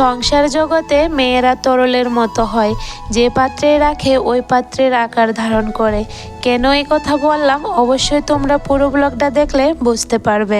সংসার জগতে মেয়েরা তরলের মতো হয়। যে পাত্রে রাখে, ওই পাত্রের আকার ধারণ করে। কেন এই কথা বললাম? অবশ্যই তোমরা পুরো ব্লগটা দেখলে বুঝতে পারবে।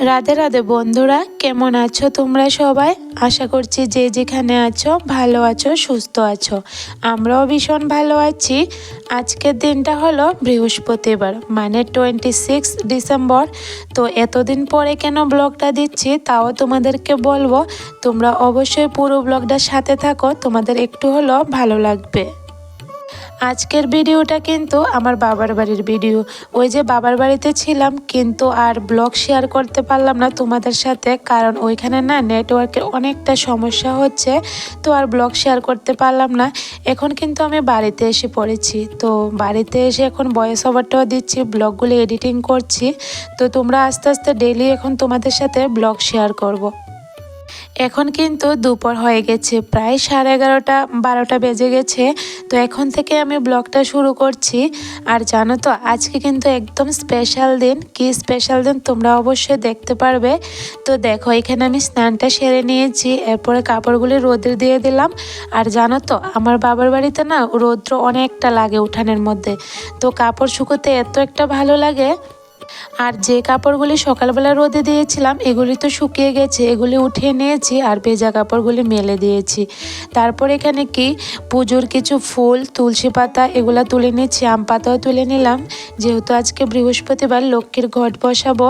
রাধে রাধে বন্ধুরা, কেমন আছো তোমরা সবাই? আশা করছি যে যেখানে আছো, ভালো আছো, সুস্থ আছো। আমরাও ভীষণ ভালো আছি। আজকের দিনটা হলো বৃহস্পতিবার মানে টোয়েন্টি সিক্স ডিসেম্বর তো এতদিন পরে কেন ব্লগটা দিচ্ছি, তাও তোমাদেরকে বলব। তোমরা অবশ্যই পুরো ব্লগটার সাথে থাকো, তোমাদের একটু হলো ভালো লাগবে। আজকের ভিডিওটা কিন্তু আমার বাবার বাড়ির ভিডিও। ওই যে বাবার বাড়িতে ছিলাম, কিন্তু আর ব্লগ শেয়ার করতে পারলাম না তোমাদের সাথে, কারণ ওইখানে না নেটওয়ার্কের অনেকটা সমস্যা হচ্ছে, তো আর ব্লগ শেয়ার করতে পারলাম না। এখন কিন্তু আমি বাড়িতে এসে পড়েছি, তো বাড়িতে এসে এখন ভয়েস ওভারটাও দিচ্ছি, ব্লগগুলো এডিটিং করছি, তো তোমরা আস্তে আস্তে ডেলি এখন তোমাদের সাথে ব্লগ শেয়ার করব। এখন কিন্তু দুপুর হয়ে গেছে। প্রায় সাড়ে এগারোটা, বারোটা বেজে গেছে। তো এখন থেকে আমি ব্লগটা শুরু করছি। আর জানো তো, আজকে কিন্তু একদম স্পেশাল দিন। কি স্পেশাল দিন তোমরা অবশ্যই দেখতে পারবে। তো দেখো, এখানে আমি স্নানটা সেরে নিয়েছি। এরপরে কাপড়গুলি রোদে দিয়ে দিলাম। আর জানো তো, আমার বাবার বাড়িতে না রৌদ্র অনেকটা লাগে উঠানের মধ্যে। তো কাপড় শুকোতে এত একটা ভালো লাগে আর যে কাপড়গুলি সকালবেলা রোদে দিয়েছিলাম, এগুলি তো শুকিয়ে গেছে, এগুলি উঠিয়ে নিয়েছি আর ভেজা কাপড়গুলি মেলে দিয়েছি। তারপর এখানে কি? পুজোর কিছু ফুল, তুলসী পাতা, এগুলো তুলে নিয়েছি, আম পাতাও তুলে নিলাম। যেহেতু আজকে বৃহস্পতিবার, লক্ষ্মীর ঘট বসাবো।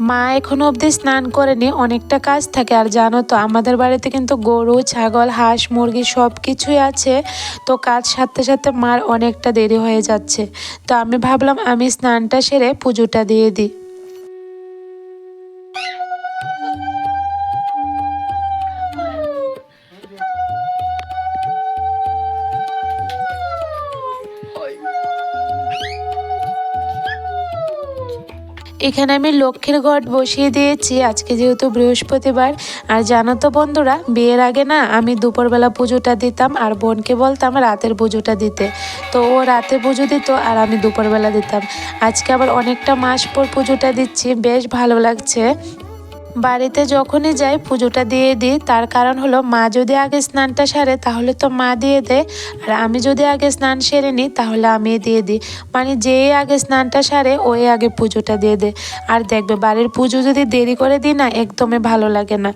মা এখনও অবধি স্নান করেনি, অনেকটা কাজ থাকে। আর জানো তো, আমাদের বাড়িতে কিন্তু গরু, ছাগল, হাঁস, মুরগি সব কিছুই আছে। তো কাজ সারতে সাথে মার অনেকটা দেরি হয়ে যাচ্ছে। তো আমি ভাবলাম আমি স্নানটা সেরে পুজোটা দিয়ে দিই। এখানে আমি লক্ষ্মীর ঘট বসিয়ে দিয়েছি। আজকে যেহেতু বৃহস্পতিবার, আর জানো তো বন্ধুরা, বিয়ের আগে না আমি দুপুরবেলা পুজোটা দিতাম, আর বোনকে বলতাম রাতের পুজোটা দিতে। তো ও রাতে পুজো দিত, আর আমি দুপুরবেলা দিতাম। আজকে আবার অনেকটা মাস পর পুজোটা দিচ্ছি, বেশ ভালো লাগছে। বাড়িতে যখনই যাই, পুজোটা দিয়ে দিই। তার কারণ হলো, মা যদি আগে স্নানটা সারে, তাহলে তো মা দিয়ে দেয়। আর আমি যদি আগে স্নান সেরে নিই, তাহলে আমি দিয়ে দিই। মানে যে আগে স্নানটা সারে, ওই আগে পুজোটা দিয়ে দেয়। আর দেখবে, বাড়ির পুজো যদি দেরি করে দিই না, একদমই ভালো লাগে না।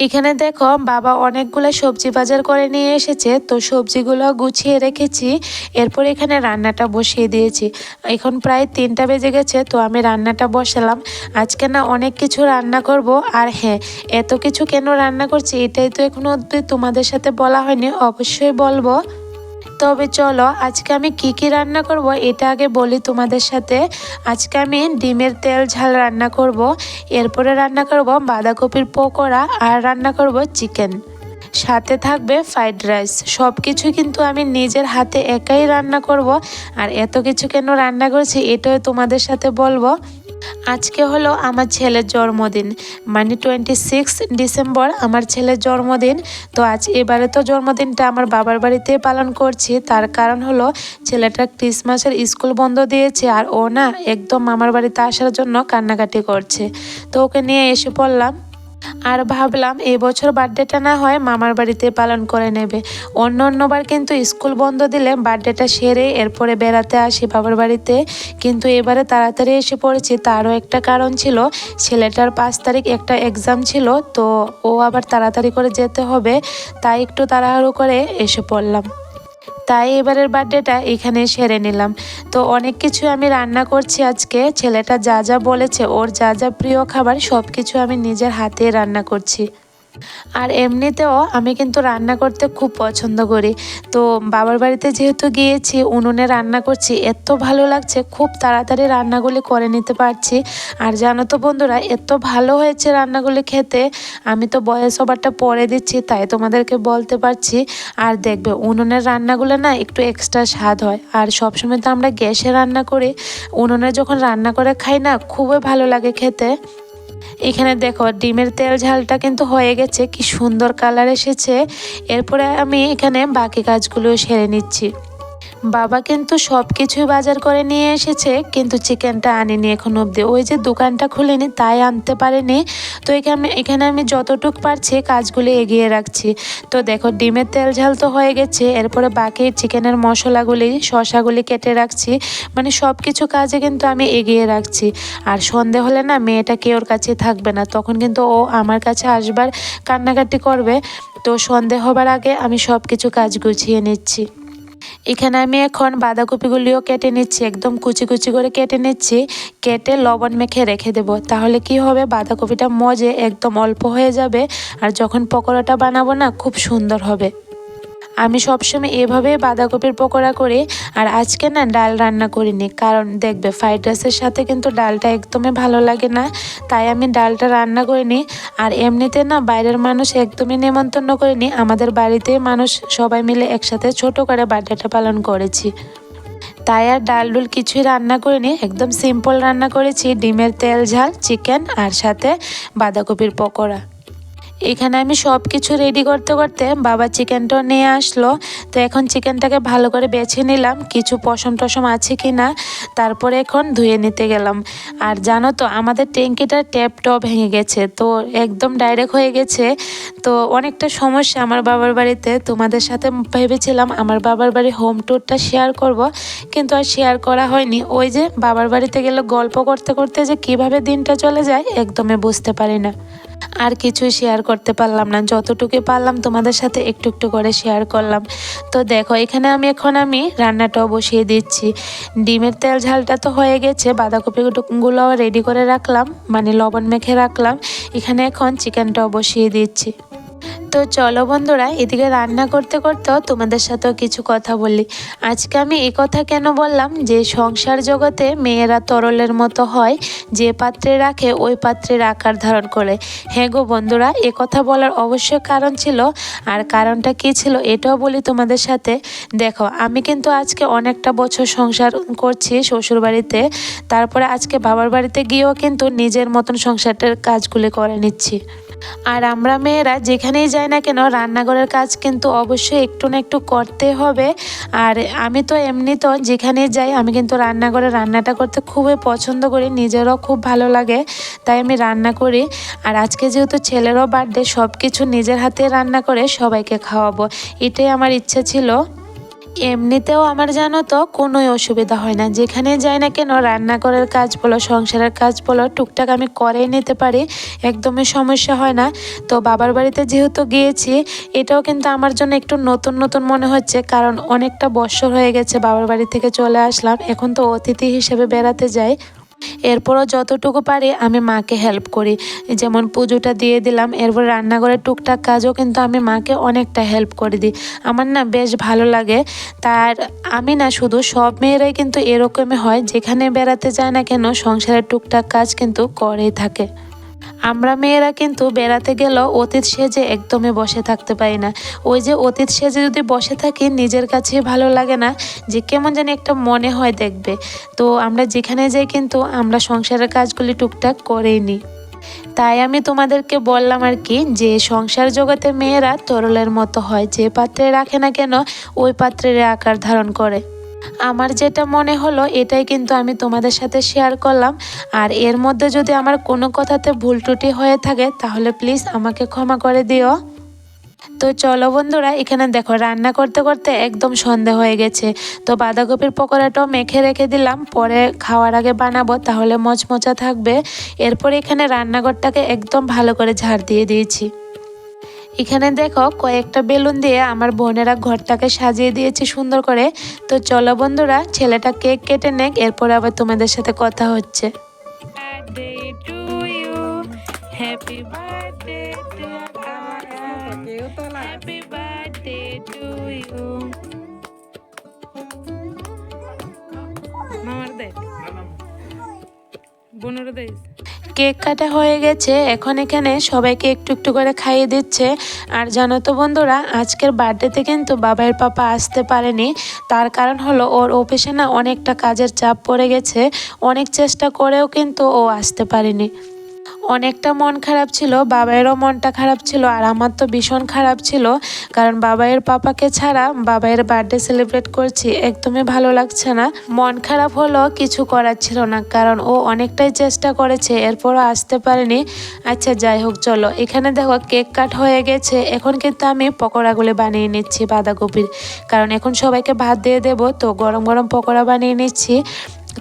এখানে দেখো, বাবা অনেকগুলো সবজি বাজার করে নিয়ে এসেছে। তো সবজিগুলো গুছিয়ে রেখেছি। এরপর এখানে রান্নাটা বসিয়ে দিয়েছি। এখন প্রায় তিনটা বেজে গেছে, তো আমি রান্নাটা বসালাম। আজকে না অনেক কিছু রান্না করব। আর হ্যাঁ এত কিছু কেন রান্না করছি এটাই তো এখনও অব্দি তোমাদের সাথে বলা হয়নি, অবশ্যই বলব। তবে চলো, আজকে আমি কি কি রান্না করব এটা আগে বলি তোমাদের সাথে। আজকে আমি ডিমের তেল ঝাল রান্না করব, এরপরে রান্না করব বাঁধাকপির পকোড়া আর রান্না করব চিকেন। সাথে থাকবে ফ্রাইড রাইস সব কিছু কিন্তু আমি নিজের হাতে একাই রান্না করব। আর এত কিছু কেন রান্না করছি এটাও তোমাদের সাথে বলব। আজকে হলো আমার ছেলের জন্মদিন মানে টোয়েন্টি সিক্স ডিসেম্বর আমার ছেলের জন্মদিন। তো আজ এবারে তো জন্মদিনটা আমার বাবার বাড়িতে পালন করছি, তার কারণ হলো ছেলেটা ক্রিসমাসের স্কুল বন্ধ দিয়েছে আর ও না একদম আমার বাড়িতে আসার জন্য কান্নাকাটি করছে। তো ওকে নিয়ে এসে পড়লাম আর ভাবলাম এবছর বার্থডেটা না হয় মামার বাড়িতে পালন করে নেবে। অন্য অন্যবার কিন্তু স্কুল বন্ধ দিলে বার্থডেটা সেরে এরপরে বেড়াতে আসি বাবার বাড়িতে। কিন্তু এবারে তাড়াতাড়ি এসে পড়েছি, তারও একটা কারণ ছিল, ছেলেটার পাঁচ তারিখ একটা এক্সাম ছিল, তো ও আবার তাড়াতাড়ি করে যেতে হবে, তাই একটু তাড়াহুড়ো করে এসে পড়লাম। তাই এবারের বার্থডেটা এখানে সেরে নিলাম। তো অনেক কিছু আমি রান্না করছি আজকে। ছেলেটা যা যা বলেছে, ওর যা যা প্রিয় খাবার সব কিছু আমি নিজের হাতে রান্না করছি। আর এমনিতেও আমি কিন্তু রান্না করতে খুব পছন্দ করি। তো বাবার বাড়িতে যেহেতু গিয়েছি, উনুনে রান্না করছি, এত ভালো লাগছে, খুব তাড়াতাড়ি রান্নাগুলি করে নিতে পারছি। আর জানো তো বন্ধুরা, এত ভালো হয়েছে রান্নাগুলি খেতে, আমি তো বয়স ওভারটা পরে দিচ্ছি, তাই তোমাদেরকে বলতে পারছি। আর দেখবে, উনুনের রান্নাগুলো না একটু এক্সট্রা স্বাদ হয়। আর সবসময় তো আমরা গ্যাসে রান্না করি, উনুনে যখন রান্না করে খাই না, খুবই ভালো লাগে খেতে। এখানে দেখো ডিমের তেল ঝালটা কিন্তু হয়ে গেছে, কি সুন্দর কালার এসেছে। এরপরে আমি এখানে বাকি কাজগুলো সেরে নিচ্ছি। বাবা কিন্তু সব কিছুই বাজার করে নিয়ে এসেছে, কিন্তু চিকেনটা আনেনি এখন অবধি। ওই যে দোকানটা খুলেনি, তাই আনতে পারেনি। তো এখানে এখানে আমি যতটুক পারছি কাজগুলি এগিয়ে রাখছি। তো দেখো, ডিমের তেল ঝাল তো হয়ে গেছে। এরপরে বাকি চিকেনের মশলাগুলি, শশাগুলি কেটে রাখছি। মানে সব কিছু কাজে কিন্তু আমি এগিয়ে রাখছি। আর সন্ধে হলে না মেয়েটা কেউর কাছে থাকবে না। তখন কিন্তু ও আমার কাছে আসবার কান্নাকাটি করবে। তো সন্ধে হবার আগে আমি সব কিছু কাজ গুছিয়ে নিচ্ছি। এখানে আমি এখন বাঁধাকপিগুলিও কেটে নিচ্ছি, একদম কুচি কুচি করে কেটে নিচ্ছি, কেটে লবণ মেখে রেখে দেব। তাহলে কি হবে? বাঁধাকপিটা মজে একদম অল্প হয়ে যাবে, আর যখন পকোড়াটা বানাবো না, খুব সুন্দর হবে। আমি সবসময় এভাবেই বাঁধাকপির পকোড়া করি আর আজকে না ডাল রান্না করিনি। কারণ দেখবে ফ্রাইড রাইসের সাথে কিন্তু ডালটা একদমই ভালো লাগে না। তাই আমি ডালটা রান্না করিনি আর এমনিতে না বাইরের মানুষ একদমই নেমন্তন্ন করিনি। আমাদের বাড়িতে মানুষ সবাই মিলে একসাথে ছোট করে বার্থডেটা পালন করেছি। তাই আর ডাল ডুল কিছুই রান্না করিনি। একদম সিম্পল রান্না করেছি। ডিমের তেল, ঝাল চিকেন আর সাথে বাঁধাকপির পকোড়া। এখানে আমি সব কিছু রেডি করতে করতে বাবা চিকেনটাও নিয়ে আসলো। তো এখন চিকেনটাকে ভালো করে বেছে নিলাম, কিছু পশম টসম আছে কি না তারপরে এখন ধুয়ে নিতে গেলাম। আর জানো তো, আমাদের ট্যাঙ্কিটার ট্যাপটাও ভেঙে গেছে, তো একদম ডাইরেক্ট হয়ে গেছে। তো অনেকটা সমস্যা আমার বাবার বাড়িতে, তোমাদের সাথে ভেবেছিলাম আমার বাবার বাড়ি হোম ট্যুরটা শেয়ার করব, কিন্তু আর শেয়ার করা হয়নি। ওই যে বাবার বাড়িতে গেলে গল্প করতে করতে যে কীভাবে দিনটা চলে যায়, একদমই বুঝতে পারি না। আর কিছু শেয়ার করতে পারলাম না। যতটুকু পারলাম তোমাদের সাথে একটু একটু করে শেয়ার করলাম। তো দেখো, এখানে আমি এখন আমি রান্নাটাও বসিয়ে দিচ্ছি। ডিমের তেল ঝালটা তো হয়ে গেছে বাঁধাকপিগুলো রেডি করে রাখলাম মানে লবণ মেখে রাখলাম। এখানে এখন চিকেনটাও বসিয়ে দিচ্ছি। তো চলো বন্ধুরা, এদিকে রান্না করতে করতেও তোমাদের সাথেও কিছু কথা বলি। আজকে আমি এই কথা কেন বললাম? যে সংসার জগতে মেয়েরা তরলের মতো হয়, যে পাত্রে রাখে ওই পাত্রের আকার ধারণ করে। হ্যাঁ গো বন্ধুরা, এ কথা বলার অবশ্যই কারণ ছিল, আর কারণটা কী ছিল এটাও বলি তোমাদের সাথে। দেখো, আমি কিন্তু আজকে অনেকটা বছর সংসার করছি শ্বশুর বাড়িতে তারপরে আজকে বাবার বাড়িতে গিয়েও কিন্তু নিজের মতন সংসারটার কাজগুলি করে নিচ্ছি। আর আমরা মেয়েরা যেখানেই যাই না কেন, রান্নাঘরের কাজ কিন্তু অবশ্যই একটু না একটু করতে হবে। আর আমি তো এমনি তো যেখানেই যাই, আমি কিন্তু রান্নাঘরে রান্নাটা করতে খুবই পছন্দ করি, নিজেরও খুব ভালো লাগে, তাই আমি রান্না করি। আর আজকে যেহেতু ছেলেরও বার্থডে সব কিছু নিজের হাতে রান্না করে সবাইকে খাওয়াবো, এটাই আমার ইচ্ছে ছিল। এমনিতেও আমার জানো তো, কোনোই অসুবিধা হয় না। যেখানে যাই না কেন, রান্না করার কাজ বলো, সংসারের কাজ বলো, টুকটাক আমি করেই নিতে পারি, একদমই সমস্যা হয় না। তো বাবার বাড়িতে যেহেতু গিয়েছি, এটাও কিন্তু আমার জন্য একটু নতুন নতুন মনে হচ্ছে, কারণ অনেকটা বৎসর হয়ে গেছে বাবার বাড়ি থেকে চলে আসলাম। এখন তো অতিথি হিসেবে বেড়াতে যাই। এরপরও যতটুকু পারি আমি মাকে হেল্প করি। যেমন পুজোটা দিয়ে দিলাম, এরপর রান্নাঘরের টুকটাক কাজও কিন্তু আমি মাকে অনেকটা হেল্প করে দিই। আমার না বেশ ভালো লাগে। তার আমি না শুধু সব মেয়েরাই কিন্তু এরকমই হয়, যেখানে বেড়াতে যায় না কেন সংসারের টুকটাক কাজ কিন্তু করেই থাকে। আমরা মেয়েরা কিন্তু বেড়াতে গেলেও অতীত সেজে একদমই বসে থাকতে পারি না। ওই যে অতীত সেজে যদি বসে থাকি, নিজের কাছে ভালো লাগে না, যে কেমন জানি একটা মনে হয় দেখবে। তো আমরা যেখানে যাই কিন্তু আমরা সংসারের কাজগুলি টুকটাক করেই নিই। তাই আমি তোমাদেরকে বললাম আর কি, যে সংসার জগতে মেয়েরা তরলের মতো হয়, যে পাত্রে রাখে না কেন, ওই পাত্রের আকার ধারণ করে। আমার যেটা মনে হলো, এটাই কিন্তু আমি তোমাদের সাথে শেয়ার করলাম। আর এর মধ্যে যদি আমার কোনো কথাতে ভুল ত্রুটি হয়ে থাকে, তাহলে প্লিজ আমাকে ক্ষমা করে দিও। তো চলো বন্ধুরা, এখানে দেখো, রান্না করতে করতে একদম সন্ধে হয়ে গেছে। তো বাঁধাকপির পকোড়াটাও মেখে রেখে দিলাম। পরে খাওয়ার আগে বানাবো, তাহলে মচমচা থাকবে। এরপর এখানে রান্নাঘরটাকে একদম ভালো করে ঝাড় দিয়ে দিয়েছি। এখানে দেখো কয়েকটা বেলুন দিয়ে আমার বোনেরা ঘরটাকে সাজিয়ে দিয়েছে সুন্দর করে। তো চলো বন্ধুরা, ছেলেটা কেক কেটে নেক, এরপরে আবার তোমাদের সাথে কথা হচ্ছে। Happy birthday happy birthday to you মামার দে। বোনের দে। কেক কাটা হয়ে গেছে। এখন এখানে সবাইকে একটু একটু করে খাইয়ে দিচ্ছে। আর জানো তো বন্ধুরা, আজকের বার্থডেতে কিন্তু বাবাইয়ের পাপা আসতে পারেনি। তার কারণ হলো ওর অফিসে না অনেকটা কাজের চাপ পড়ে গেছে। অনেক চেষ্টা করেও কিন্তু ও আসতে পারেনি। অনেকটা মন খারাপ ছিল বাবাইয়েরও মনটা খারাপ ছিল, আর আমার তো ভীষণ খারাপ ছিল, কারণ বাবাইয়ের পাপাকে ছাড়া বাবাইয়ের বার্থডে সেলিব্রেট করছি, একদমই ভালো লাগছে না। মন খারাপ হলো কিছু করার ছিল না, কারণ ও অনেকটাই চেষ্টা করেছে, এরপরও আসতে পারেনি। আচ্ছা যাই হোক, চলো, এখানে দেখো, কেক কাট হয়ে গেছে, এখন কিন্তু আমি পকোড়াগুলো বানিয়ে নিচ্ছি বাঁধাকপির, কারণ এখন সবাইকে ভাত দিয়ে দেবো, তো গরম গরম পকোড়া বানিয়ে নিচ্ছি।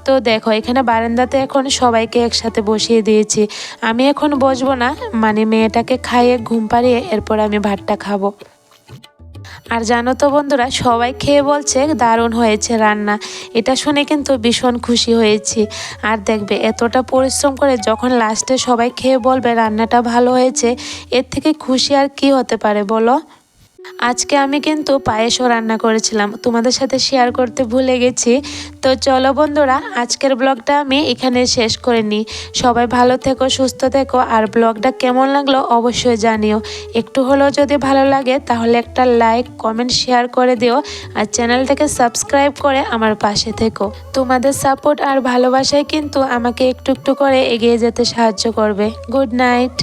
তো দেখো, এখানে বারান্দাতে এখন সবাইকে একসাথে বসিয়ে দিয়েছি। আমি এখন বসবো না মানে মেয়েটাকে খাইয়ে, ঘুম পাড়িয়ে এরপর আমি ভাতটা খাব। আর জানো তো বন্ধুরা, সবাই খেয়ে বলছে দারুণ হয়েছে রান্না। এটা শুনে কিন্তু ভীষণ খুশি হয়েছি। আর দেখবে, এতটা পরিশ্রম করে যখন লাস্টে সবাই খেয়ে বলবে রান্নাটা ভালো হয়েছে, এর থেকে খুশি আর কি হতে পারে বলো? আজকে আমি কিন্তু পায়েসও রান্না করেছিলাম। তোমাদের সাথে শেয়ার করতে ভুলে গেছি। তো চলো বন্ধুরা, আজকের ব্লগটা আমি এখানে শেষ করে নিই। সবাই ভালো থেকো, সুস্থ থেকো, আর ব্লগটা কেমন লাগল অবশ্যই জানিও। একটু হলেও যদি ভালো লাগে, তাহলে একটা লাইক কমেন্ট শেয়ার করে দিও। আর চ্যানেলটাকে সাবস্ক্রাইব করে আমার পাশে থেকো। তোমাদের সাপোর্ট আর ভালোবাসায় কিন্তু আমাকে একটু একটু করে এগিয়ে যেতে সাহায্য করবে। Good night